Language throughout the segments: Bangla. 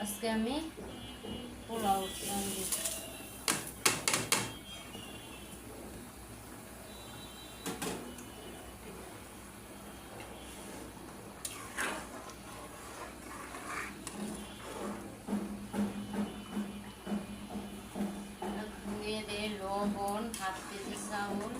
আজকে আমি পোলাও লবণ হাফ কেজি চাউল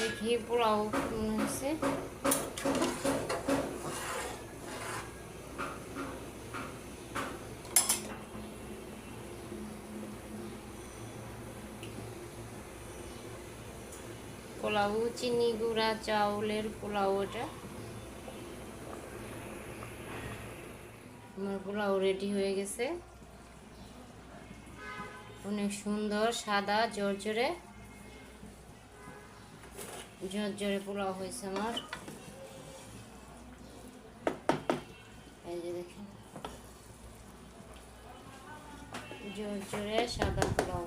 দেখি পোলাও হয়েছে পোলাও, চিনি গুঁড়া, চাউলের পোলাও এটা। আমার পোলাও রেডি হয়ে গেছে। অনেক সুন্দর, সাদা, জর্জরে। জর্জরে পোলাও হয়েছে আমার। এই যে দেখেন। জোরে সাদা পোলাও।